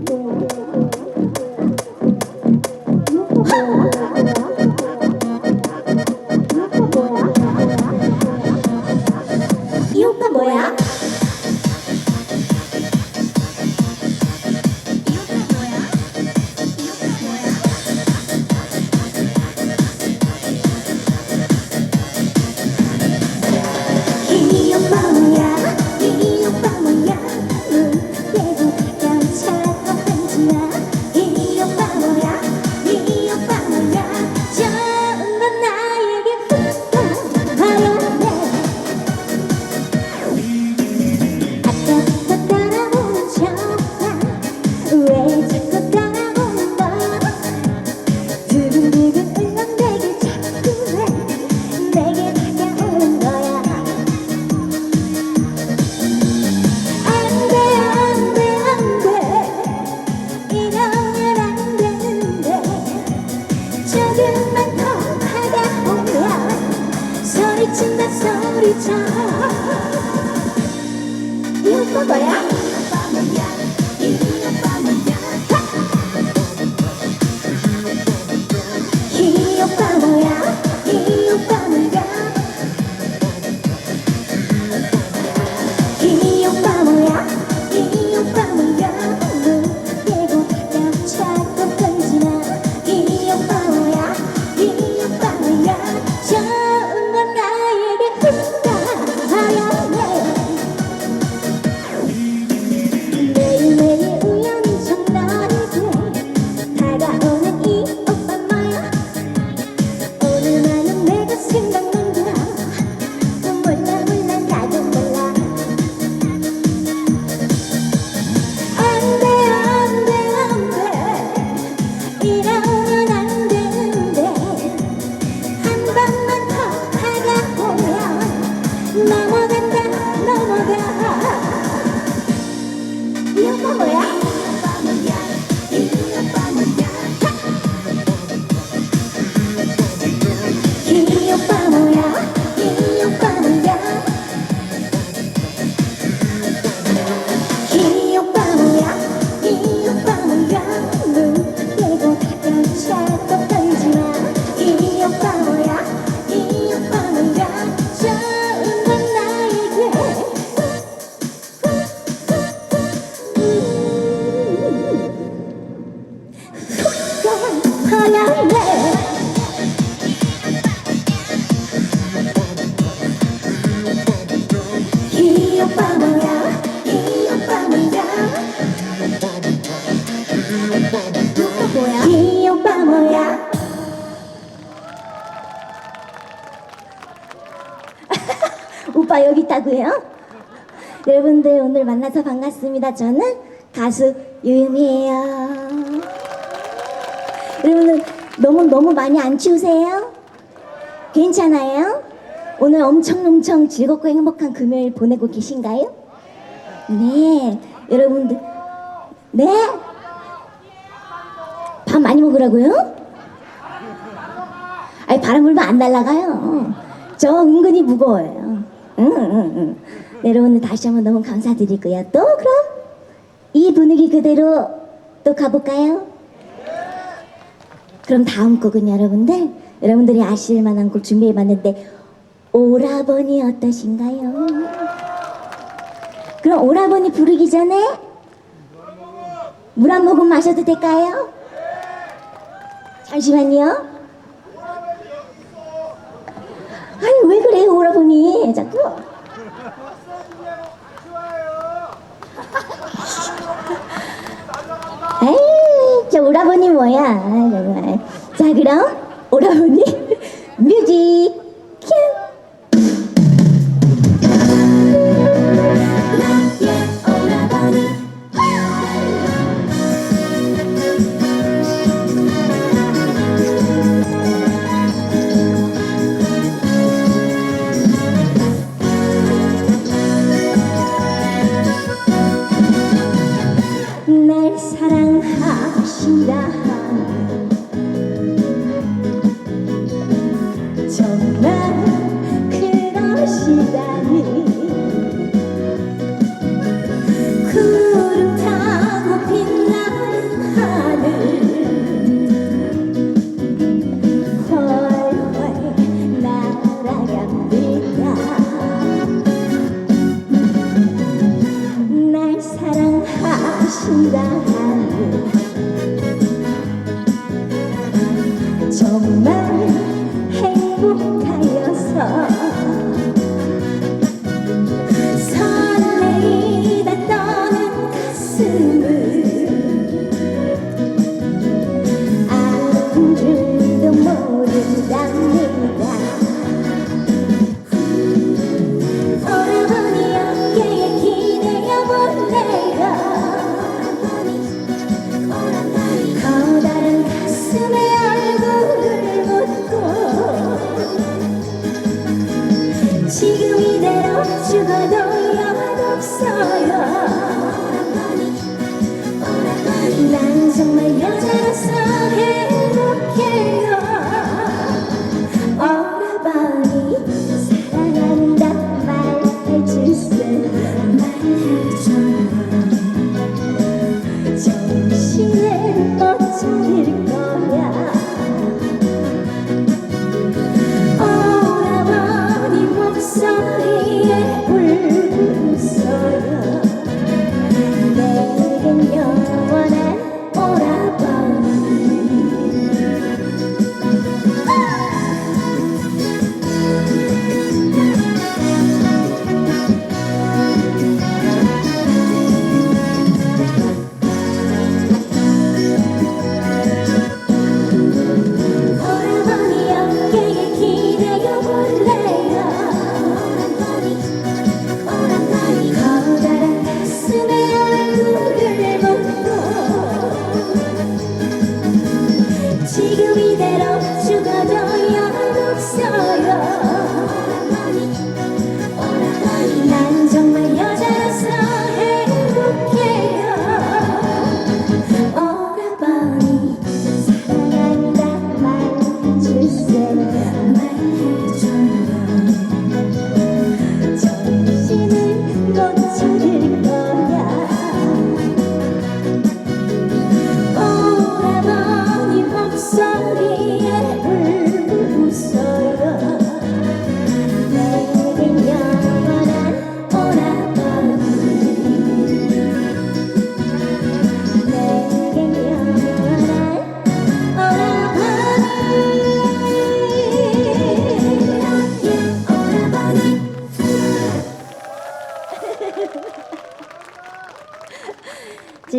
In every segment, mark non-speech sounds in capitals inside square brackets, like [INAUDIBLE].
이 반갑습니다. 저는 가수 유유미예요. 여러분들 너무 너무 많이 안 추우세요? 괜찮아요? 오늘 엄청 엄청 즐겁고 행복한 금요일 보내고 계신가요? 네, 여러분들 네? 밥 많이 먹으라고요? 아니 바람 불면 안 날아가요. 저 은근히 무거워요. 응, 응, 응. 네, 여러분들 다시 한번 너무 감사드리고요. 또 그럼 이 분위기 그대로 또 가볼까요? 그럼 다음 곡은 여러분들 여러분들이 아실 만한 곡 준비해봤는데 오라버니 어떠신가요? 그럼 오라버니 부르기 전에 물 한 모금 마셔도 될까요? 잠시만요. 아니 왜 그래요 오라버니 자꾸? 에이 저 오라버니 뭐야. 자 그럼 오라버니 [LAUGHS] 뮤직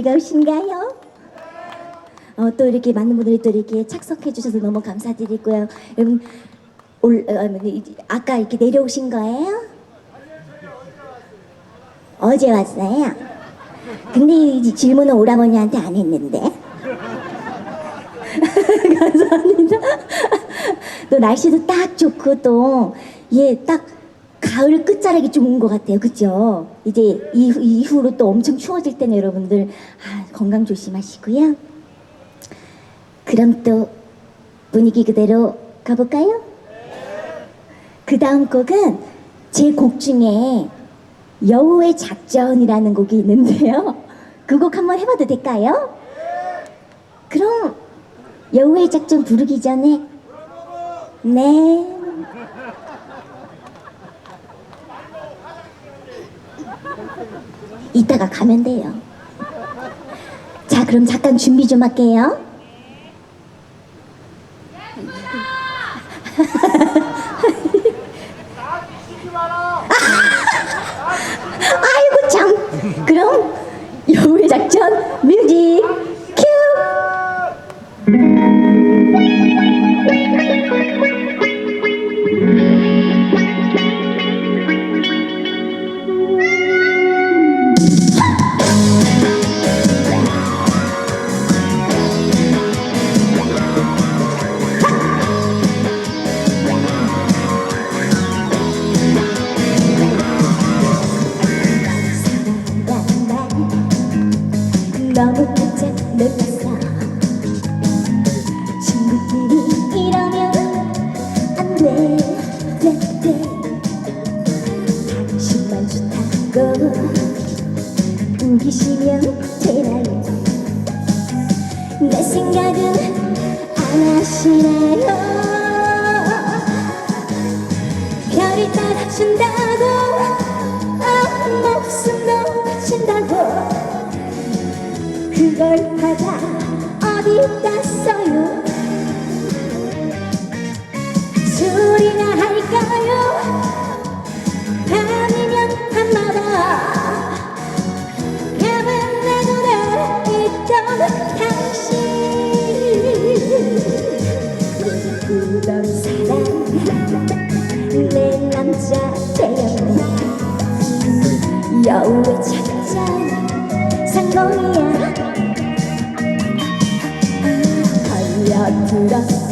즐거우신가요? 어, 또 이렇게 많은 분들이 또 이렇게 착석해 주셔서 너무 감사드리고요. 여러분 올 어, 아까 이렇게 내려오신 거예요? 어제 왔어요. 근데 이 질문은 오라버니한테 안 했는데. [LAUGHS] 감사합니다. 또 날씨도 딱 좋고 또 예 딱 가을 끝자락이 좀 온 것 같아요. 그죠? 이제 이후, 이후로 또 엄청 추워질 때는 여러분들 아, 건강 조심하시고요. 그럼 또 분위기 그대로 가볼까요? 그 다음 곡은 제 곡 중에 여우의 작전이라는 곡이 있는데요. 그 곡 한번 해봐도 될까요? 그럼 여우의 작전 부르기 전에 네. 이따가 가면 돼요. 자, 그럼 잠깐 준비 좀 할게요. [LAUGHS] 뮤직 큐. 술이나 할까요? 밤이면 밤마다 감은 내 눈에 있던 당신. 꿈꾸던 사랑 내 남자 되었네 여우의 착장 상공이야 걸려들었어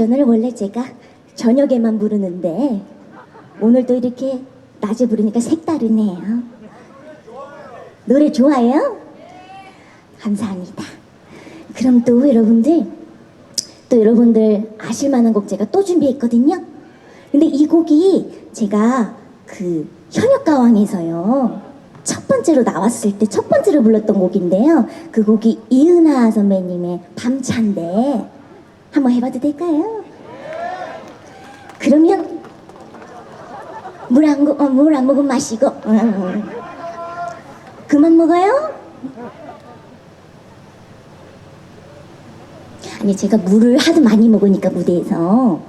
작전을 원래 제가 저녁에만 부르는데 오늘 또 이렇게 낮에 부르니까 색다르네요. 노래 좋아요? 감사합니다. 그럼 또 여러분들 또 여러분들 아실 만한 곡 제가 또 준비했거든요. 근데 이 곡이 제가 그 현역가왕에서요 첫 번째로 나왔을 때 첫 번째로 불렀던 곡인데요. 그 곡이 이은하 선배님의 밤차인데 한번 해봐도 될까요? 그러면 물한 어, 물 안 먹으면 마시고 음. 그만 먹어요? 아니 제가 물을 하도 많이 먹으니까 무대에서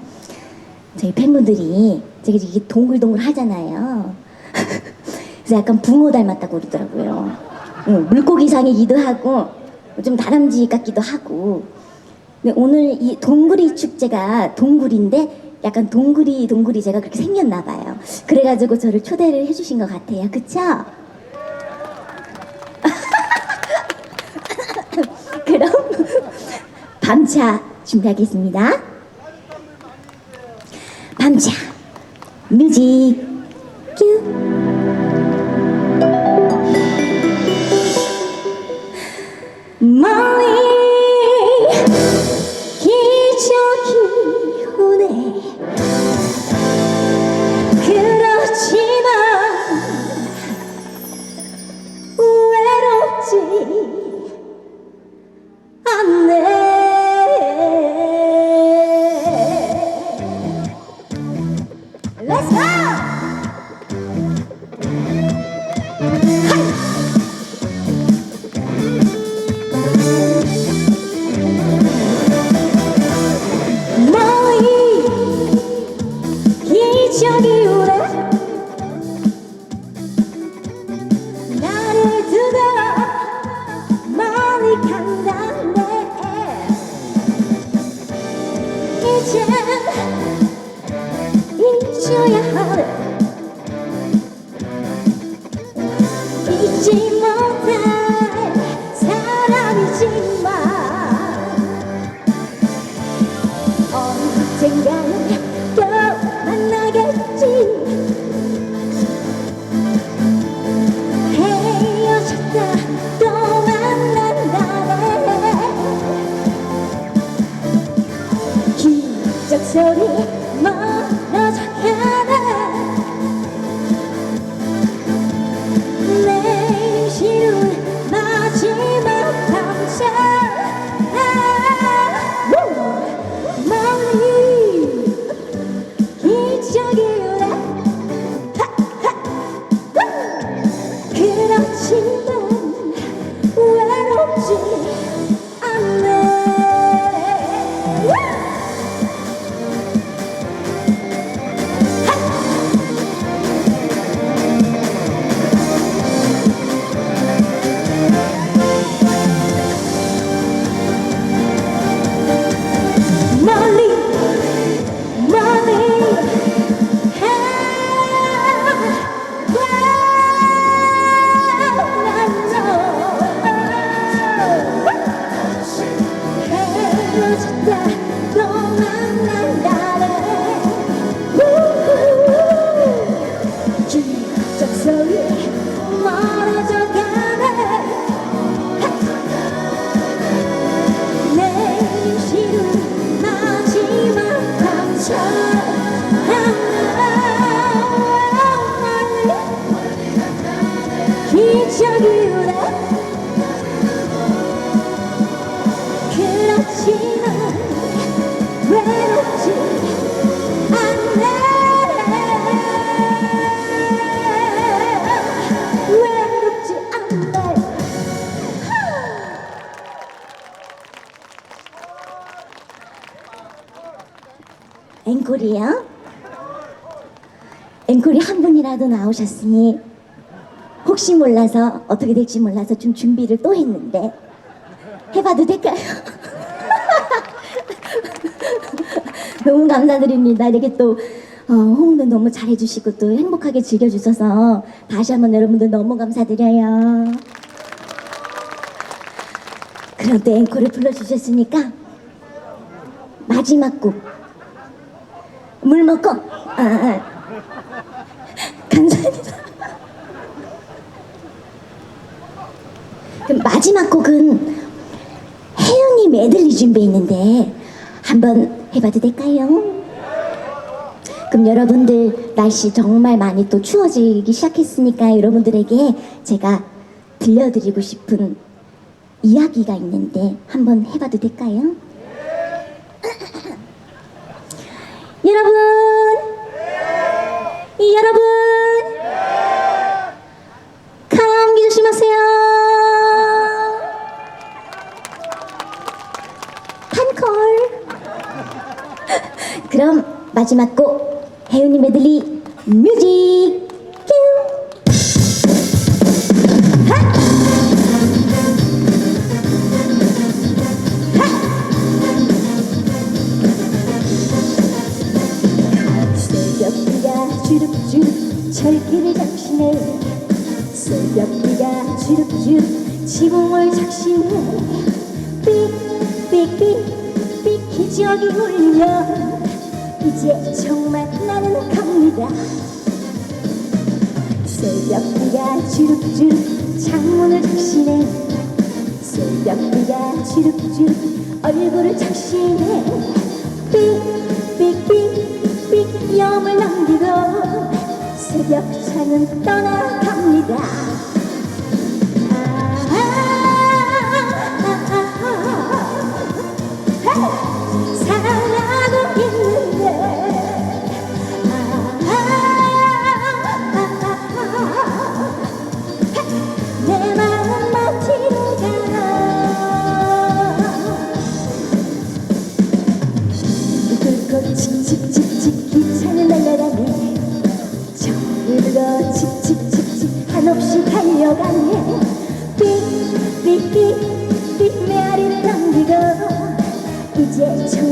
저희 팬분들이 제가 이게 동글동글 하잖아요. [LAUGHS] 그래서 약간 붕어 닮았다고 그러더라고요. 응, 물고기상이기도 하고 좀 다람쥐 같기도 하고. 근데 오늘 이 동구리 축제가 동굴인데 약간 동굴이 동굴이 제가 그렇게 생겼나 봐요. 그래가지고 저를 초대를 해주신 것 같아요. 그쵸? [LAUGHS] 그럼 밤차 준비하겠습니다. 밤차 뮤직 나오셨으니 혹시 몰라서 어떻게 될지 몰라서 좀 준비를 또 했는데 해봐도 될까요? [LAUGHS] 너무 감사드립니다. 이렇게 또 어, 홍도 너무 잘해주시고 또 행복하게 즐겨주셔서 다시 한번 여러분들 너무 감사드려요. 그럼 또 앵콜을 불러주셨으니까 마지막 곡 물 먹고 아, 아. 감사합니다. [LAUGHS] 그럼 마지막 곡은 혜연이 메들리 준비했는데 한번 해봐도 될까요? 그럼 여러분들 날씨 정말 많이 또 추워지기 시작했으니까 여러분들에게 제가 들려드리고 싶은 이야기가 있는데 한번 해봐도 될까요? [LAUGHS] 여러분, 이 여러분, 마지막 곡 혜윤이 메들리 뮤직 새벽비가 주룩주룩 창문을 적시네. 새벽비가 주룩주룩 얼굴을 적시네. 삑삑삑삑 염을 남기고 새벽차는 떠나갑니다 이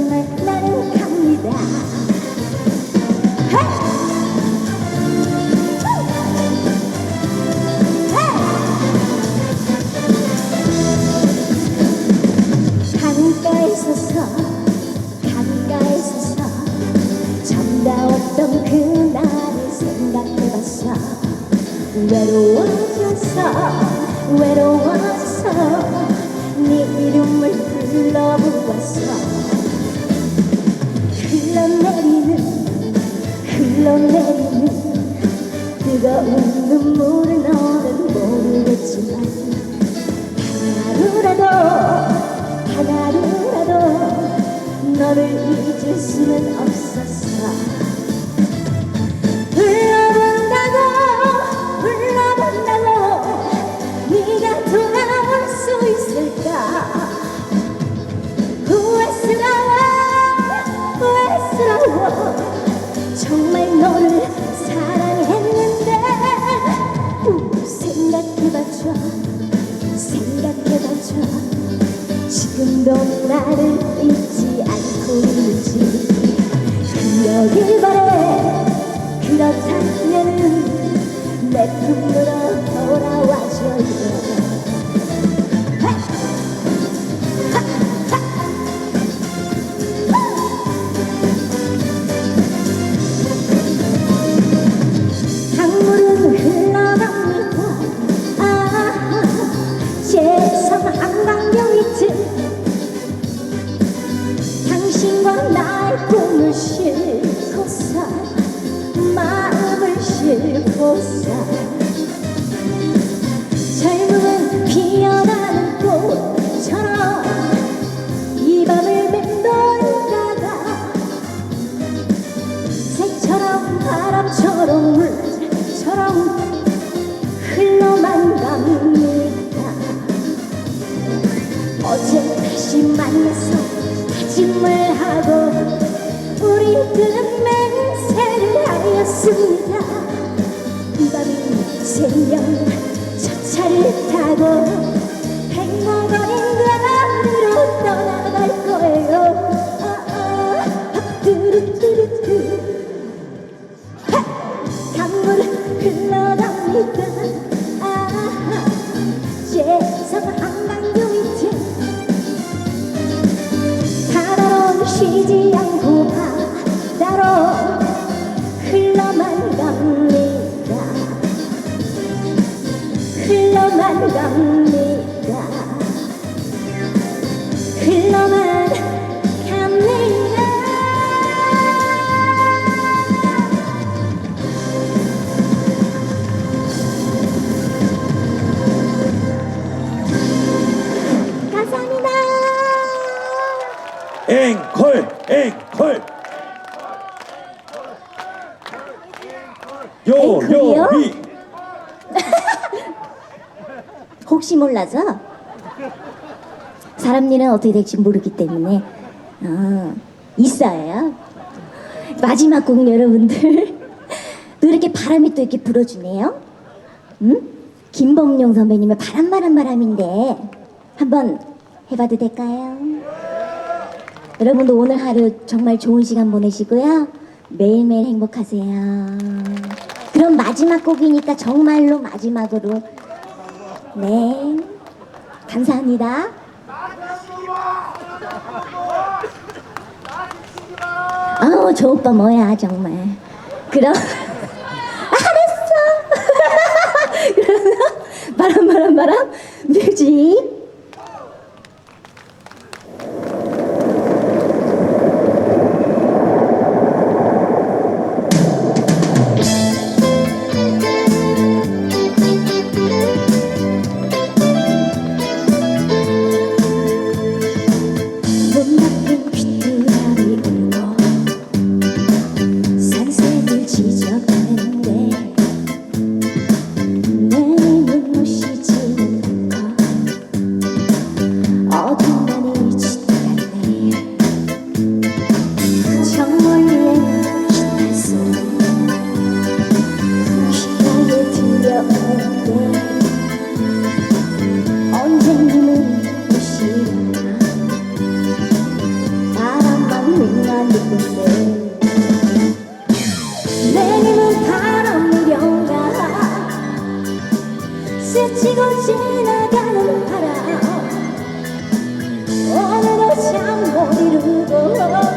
몰라서 사람 일은 어떻게 될지 모르기 때문에 어, 있어요. 마지막 곡 여러분들 또 이렇게 바람이 또 이렇게 불어주네요. 음? 김범용 선배님의 바람 바람 바람인데 한번 해봐도 될까요? 여러분도 오늘 하루 정말 좋은 시간 보내시고요. 매일매일 행복하세요. 그럼 마지막 곡이니까 정말로 마지막으로 네. 감사합니다. 아우, 저 오빠 뭐야, 정말. 그럼, 알았어. [LAUGHS] 그러면, 바람, 바람, 바람, 뮤직. 스치고 지나가는 바람. 오늘도 잠못 이루고